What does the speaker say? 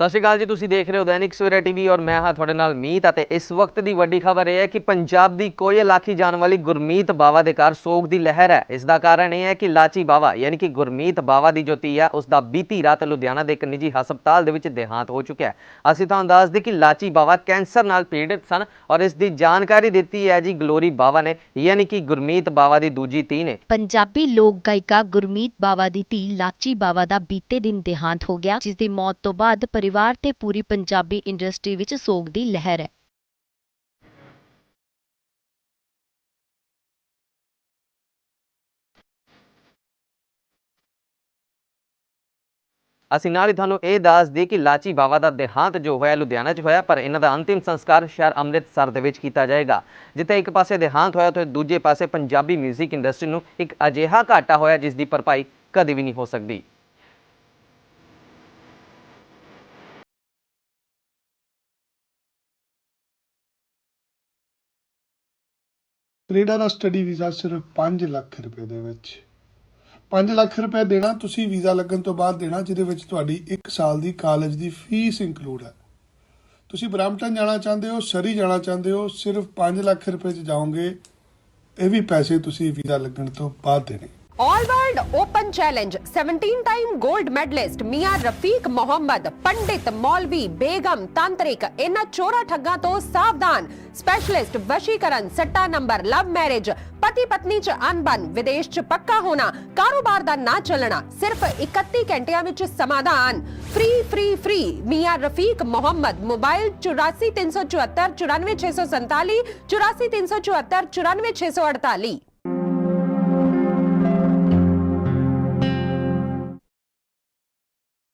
ਸਤਿ ਸ਼੍ਰੀ ਅਕਾਲ ਜੀ, ਤੁਸੀਂ ਦੇਖ ਰਹੇ ਹੋ ਦੈਨਿਕ ਸਵੇਰਾ ਟੀਵੀ ਔਰ ਮੈਂ ਹਾਂ ਤੁਹਾਡੇ ਨਾਲ ਮੀਤ ਅਤੇ ਇਸ ਵਕਤ ਦੀ ਵੱਡੀ ਖਬਰ ਇਹ ਹੈ ਕਿ ਪੰਜਾਬ ਦੀ ਕੋਈ ਇਲਾਕੀ ਜਾਣ ਵਾਲੀ ਗੁਰਮੀਤ ਬਾਵਾ ਦੇ ਘਰ ਸੋਗ ਦੀ ਲਹਿਰ ਹੈ। ਇਸ ਦਾ ਕਾਰਨ ਇਹ ਹੈ ਕਿ ਲਾਚੀ ਬਾਵਾ ਯਾਨੀ ਕਿ ਗੁਰਮੀਤ ਬਾਵਾ ਦੀ ਜੋ ਧੀ ਹੈ, ਉਸ ਦਾ ਬੀਤੀ ਰਾਤ ਲੁਧਿਆਣਾ ਦੇ ਇੱਕ ਨਿੱਜੀ ਹਸਪਤਾਲ ਦੇ ਵਿੱਚ ਦੇਹਾਂਤ ਹੋ ਚੁੱਕਿਆ ਹੈ। ਅਸੀਂ ਤੁਹਾਨੂੰ ਦੱਸ ਦਈਏ ਕਿ ਲਾਚੀ ਬਾਵਾ ਕੈਂਸਰ ਨਾਲ ਪੀੜਿਤ ਸਨ ਔਰ ਇਸ ਦੀ ਜਾਣਕਾਰੀ ਦਿੱਤੀ ਹੈ ਜੀ ਗਲੋਰੀ ਬਾਵਾ ਨੇ, ਯਾਨੀ ਕਿ ਗੁਰਮੀਤ ਬਾਵਾ ਦੀ ਦੂਜੀ ਧੀ ਨੇ। ਪੰਜਾਬੀ ਲੋਕ ਗਾਇਕਾ ਗੁਰਮੀਤ ਬਾਵਾ ਦੀ ਧੀ ਲਾਚੀ ਬਾਵਾ ਦਾ ਬੀਤੇ ਦਿਨ ਦੇਹਾਂਤ ਹੋ ਗਿਆ ਜਿਸ ਦੀ ਮੌਤ ਤੋਂ ਬਾਅਦ ਪਰਿਵਾਰ ਤੇ ਪੂਰੀ ਪੰਜਾਬੀ ਇੰਡਸਟਰੀ ਵਿੱਚ ਸੋਗ ਦੀ ਲਹਿਰ ਹੈ। ਅਸੀਂ ਨਾਲ ਹੀ ਤੁਹਾਨੂੰ ਇਹ ਦੱਸ ਦਈਏ ਕਿ ਲਾਚੀ ਬਾਵਾ ਦਾ ਦੇਹਾਂਤ ਜੋ ਹੋਇਆ, ਲੁਧਿਆਣਾ 'ਚ ਹੋਇਆ, ਪਰ ਇਹਨਾਂ ਦਾ ਅੰਤਿਮ ਸੰਸਕਾਰ ਸ਼ਹਿਰ ਅੰਮ੍ਰਿਤਸਰ ਦੇ ਵਿੱਚ ਕੀਤਾ ਜਾਏਗਾ। ਜਿੱਥੇ ਇੱਕ ਪਾਸੇ ਦੇਹਾਂਤ ਹੋਇਆ ਤੇ ਦੂਜੇ ਪਾਸੇ ਪੰਜਾਬੀ 뮤직 ਇੰਡਸਟਰੀ ਨੂੰ ਇੱਕ ਅਜਿਹਾ ਘਾਟਾ ਹੋਇਆ, ਜਿਸ ਦੀ ਭਰਪਾਈ ਕਦੇ ਵੀ ਨਹੀਂ ਹੋ ਸਕਦੀ। ਕੈਨੇਡਾ ਦਾ ਸਟੱਡੀ ਵੀਜ਼ਾ ਸਿਰਫ 5 ਲੱਖ ਰੁਪਏ ਦੇ ਵਿੱਚ। 5 ਲੱਖ ਰੁਪਏ ਦੇਣਾ, ਤੁਸੀਂ ਵੀਜ਼ਾ ਲੱਗਣ ਤੋਂ ਬਾਅਦ ਦੇਣਾ, ਜਿਹਦੇ ਵਿੱਚ ਤੁਹਾਡੀ 1 ਸਾਲ ਦੀ ਕਾਲਜ ਦੀ ਫੀਸ ਇਨਕਲੂਡ ਹੈ। ਤੁਸੀਂ ਬ੍ਰੈਂਪਟਨ ਜਾਣਾ ਚਾਹੁੰਦੇ ਹੋ, ਸਰੀ ਜਾਣਾ ਚਾਹੁੰਦੇ ਹੋ, ਸਿਰਫ 5 ਲੱਖ ਰੁਪਏ ਚ ਜਾਓਗੇ, ਇਹ ਵੀ ਪੈਸੇ ਤੁਸੀਂ ਵੀਜ਼ਾ ਲੱਗਣ ਤੋਂ ਬਾਅਦ ਦੇਣੇ। all world open challenge 17 time gold medallist मियां रफीक मोहम्मद पंडित मौलवी बेगम तांत्रिक इन चोरा ठग्गां ਤੋਂ ਸਾਵਧਾਨ ਸਪੈਸ਼ਲਿਸਟ ਵਸ਼ੀਕਰਨ ਸੱਟਾ ਨੰਬਰ ਲਵ ਮੈਰਿਜ ਪਤੀ ਪਤਨੀ ਚ ਅਨਬਨ ਵਿਦੇਸ਼ ਚ ਪੱਕਾ ਹੋਣਾ ਕਾਰੋਬਾਰ ਦਾ ਨਾ ਚੱਲਣਾ ਸਿਰਫ 31 ਘੰਟਿਆਂ ਵਿੱਚ ਸਮਾਧਾਨ free free free ਮਿਆਂ Rafiq Muhammad mobile 84374 94647 84374 94648